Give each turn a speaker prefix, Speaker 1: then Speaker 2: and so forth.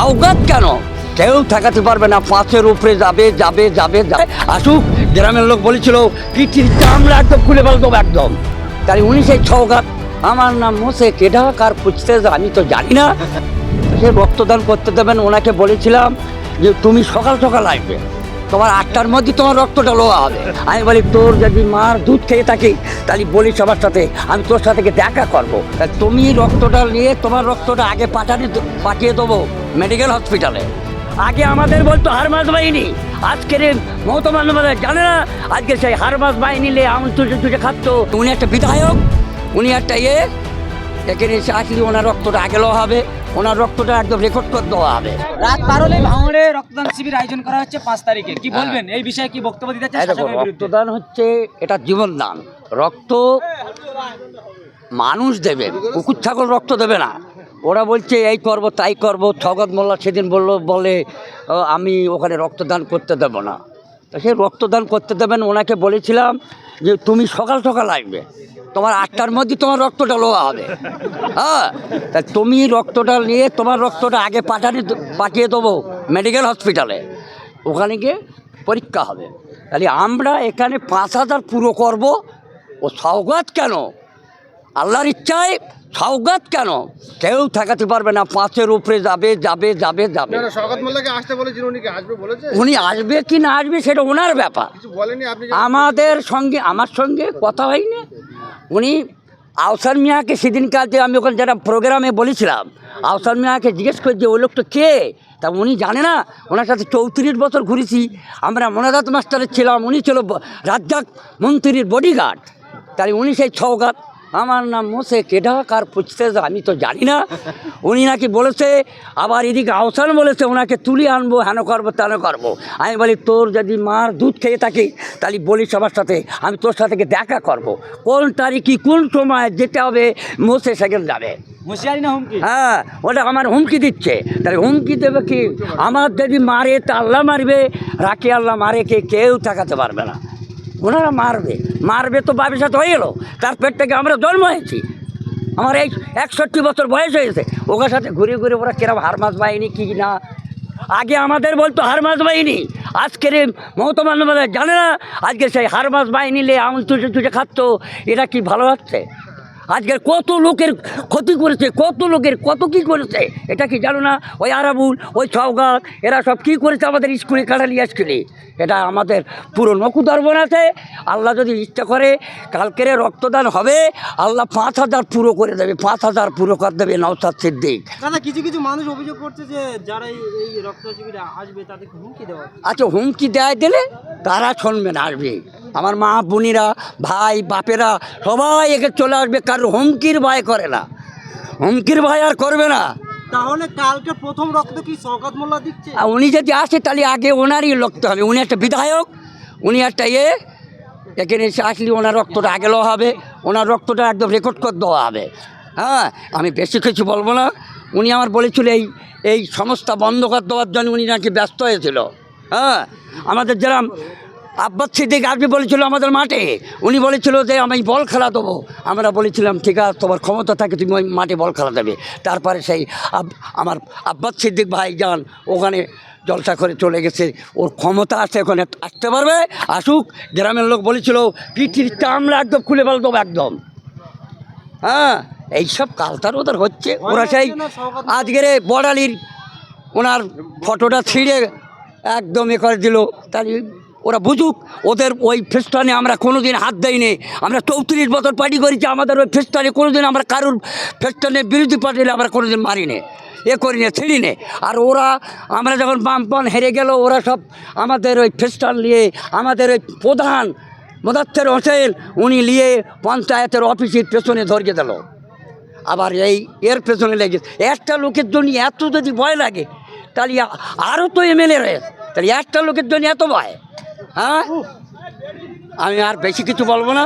Speaker 1: সৌগাত কেন? কেউ ঠেকাতে পারবে না পাঁচের উপরে যাবে যাবে যাবে যাবে। আসুক, গ্রামের লোক বলেছিল, পিঠির চামড়া একদম খুলে ফেলতো একদম। তাই উনি সেই সৌগাত আমার নাম মোসে কেডা কার খুঁজতে আমি তো জানি না। সে রক্তদান করতে দেবেন, ওনাকে বলেছিলাম যে, তুমি সকাল সকাল আসবে। তোমার আটটার মধ্যে তোমার রক্তটা লোয়া হবে। আমি বলি, তোর যদি মার দুধ খেয়ে থাকি, তাহলে বলি সবার সাথে, আমি তোর সাথে দেখা করব। তুমি রক্তটা নিয়ে তোমার রক্তটা আগে পাঠানি, পাঠিয়ে দেবো মেডিকেল হসপিটালে। আগে আমাদের বলতো হারমাস বাহিনী। আজকের বন্দ্যোপাধ্যায় জানে না, আজকে সেই হারমাস বাহিনী নিয়ে তুলে খাচ্তো উনি একটা বিধায়ক, উনি একটা ইয়ে এখানে এসে আসলে ওনার রক্তটা আগে লওয়া হবে ওনার রক্তটা একদম রেকর্ড করে দেওয়া হবে।
Speaker 2: রাত পার হলে ভাঙড়ে রক্তদান শিবির আয়োজন করা হচ্ছে পাঁচ তারিখে। কি বলবেন? এই বিষয়ে কি বক্তব্য দিতে চান
Speaker 1: রক্তদান হচ্ছে এটা জীবন দান রক্ত মানুষ দেবে কুকুর ছাগল রক্ত দেবে না। ওরা বলছে এই করব তাই করব। ছগত মোল্লা সেদিন বলল বলে আমি ওখানে রক্তদান করতে দেব না। সে রক্তদান করতে দেবেন ওনাকে বলেছিলাম যে তুমি সকাল সকাল আসবে। তোমার আটটার মধ্যে তোমার রক্তটা লোয়া হবে। হ্যাঁ তা তুমি রক্তটা নিয়ে তোমার রক্তটা আগে পাঠানি, পাঠিয়ে দেবো মেডিকেল হসপিটালে। ওখানে গিয়ে পরীক্ষা হবে। তাহলে আমরা এখানে পাঁচ হাজার পুরো করব। ও সওগাত কেন? আল্লাহর ইচ্ছায় সৌগাত কেন? কেউ ঠেকাতে পারবে না পাঁচের উপরে যাবে যাবে যাবে যাবে।
Speaker 3: উনি আসবে
Speaker 1: কি না আসবে সেটা ওনার ব্যাপার।
Speaker 3: যে-
Speaker 1: আমাদের সঙ্গে আমার সঙ্গে কথা হয়নি। উনি আওসার মিয়াকে সেদিন কালকে আমি ওখানে যারা প্রোগ্রামে বলেছিলাম আওসার মিয়াকে জিজ্ঞেস করি যে ওই লোকটা কে? তা উনি জানে না ওনার সাথে চৌত্রিশ বছর ঘুরেছি। আমরা মনাদাত মাস্টারের ছিলাম উনি ছিল রাজ্জাক মন্ত্রীর বডিগার্ড তাই উনি সেই ছৌগাত আমার নাম মোসে কেডা কার পুছতে আমি তো জানি না। উনি নাকি বলেছে আবার এদিকে আহসান বলেছে ওনাকে তুলে আনব হেন করব তেন করব। আমি বলি তোর যদি মার দুধ খেয়ে থাকি তাহলে বলি সবার সাথে আমি তোর সাথে দেখা করব। কোন তারিখে কোন সময় যেতে হবে মোসে সেকেন্ড যাবে।
Speaker 2: না
Speaker 1: হ্যাঁ ওটা আমার হুমকি দিচ্ছে। তাহলে হুমকি দেবে কি? আমার যদি মারে তা আল্লাহ মারবে রাখি আল্লাহ মারে কে? কেউ ঠেকাতে পারবে না। ওনারা মারবে। মারবে তো বাবির সাথে হয়ে গেলো। তার পেট থেকে আমরা জন্ম হয়েছি। আমার এই একষট্টি বছর বয়স হয়েছে ওদের সাথে ঘুরে ঘুরে ওরা কিরম হারমাস বাহিনী কি না? আগে আমাদের বলতো হারমাস বাহিনী। আজকের মমতা বন্দ্যোপাধ্যায় জানে না? আজকে সেই হারমাস বাহিনী লে আমল তুষে তুষে খাচ্ত এটা কি ভালো হচ্ছে আজকের কত লোকের ক্ষতি করেছে কত লোকের কত কি করেছে এটা কি জানো না? ওই আরাবুল ওই সওগাত এরা সব কি করেছে আমাদের স্কুলে কাটালি স্কুলে? এটা আমাদের পুরো নকুদর্বণ আছে। আল্লাহ যদি ইচ্ছা করে কালকের রক্তদান হবে আল্লাহ পাঁচ হাজার পুরো করে দেবে পাঁচ হাজার পুরো করে দেবে নওসাদ সিদ্দিক।
Speaker 2: দাদা কিছু কিছু মানুষ অভিযোগ করছে যে যারা এই এই রক্ত শিবিরে আসবে তাদেরকে হুমকি দেওয়া
Speaker 1: আচ্ছা হুমকি দেয় দিলে তারা শুনবে না আসবে। আমার মা বোনিরা ভাই বাপেরা সবাই একে চলে আসবে কারণ হুমকির ভয় করে না। হুমকির ভয় আর করবে না।
Speaker 2: তাহলে কালকে প্রথম রক্ত কি শওকত মোল্লা দিচ্ছে?
Speaker 1: আর উনি যদি আসে তাহলে আগে ওনারই লড়তে হবে। উনি একটা বিধায়ক উনি একটা ইয়ে এখানে এসে আসলে ওনার রক্তটা আগে লওয়া হবে ওনার রক্তটা একদম রেকর্ড করে দেওয়া হবে। হ্যাঁ আমি বেশি কিছু বলব না। উনি আমার বলেছিল এই এই সংস্থা বন্ধ করে দেওয়ার জন্য উনি নাকি ব্যস্ত হয়েছিল। হ্যাঁ আমাদের যেরকম আব্বাস সিদ্দিক আসবে বলেছিল আমাদের মাঠে। উনি বলেছিল যে আমি বল খেলা দেবো। আমরা বলেছিলাম ঠিক আছে তোমার ক্ষমতা থাকে তুমি ওই মাঠে বল খেলা দেবে। তারপরে সেই আব- আমার আব্বাস সিদ্দিক ভাই যান ওখানে জলসা করে চলে গেছে। ওর ক্ষমতা আছে ওখানে আসতে পারবে। আসুক গ্রামের লোক বলেছিল পিঠির চামড়া একদম খুলে ফেল দেবো একদম। হ্যাঁ এইসব কালচার ওদের হচ্ছে। ওরা সেই আজকের বড়ালির ওনার ফটোটা ছিঁড়ে একদম এ করে দিল। তাহলে ওরা বুঝুক, ওদের ওই ফেস্টানে আমরা কোনো দিন হাত দেইনি। আমরা চৌত্রিশ বছর পার্টি করেছি, আমাদের ওই ফেস্টানে কোনো দিন আমরা কারুর ফেস্টানের বিরোধী পার্টিলে আমরা কোনোদিন মারিনি, এ করিনি, ছিঁড়িনি। আর ওরা, আমরা যখন বামপন হেরে গেল, ওরা সব আমাদের ওই ফেস্টান নিয়ে, আমাদের ওই প্রধান মোদাত্তের হোসেন, উনি নিয়ে পঞ্চায়েতের অফিসের পেছনে ধরিয়ে দিল। আবার এই, এর পেছনে লেগেছে একটা লোকের জন্য এত যদি ভয় লাগে, তাহলে আরও তো এমএলএ রয়েছে। তাহলে একটা লোকের জন্য এত ভয়। হ্যাঁ? আমি আর বেশি কিছু বলব না।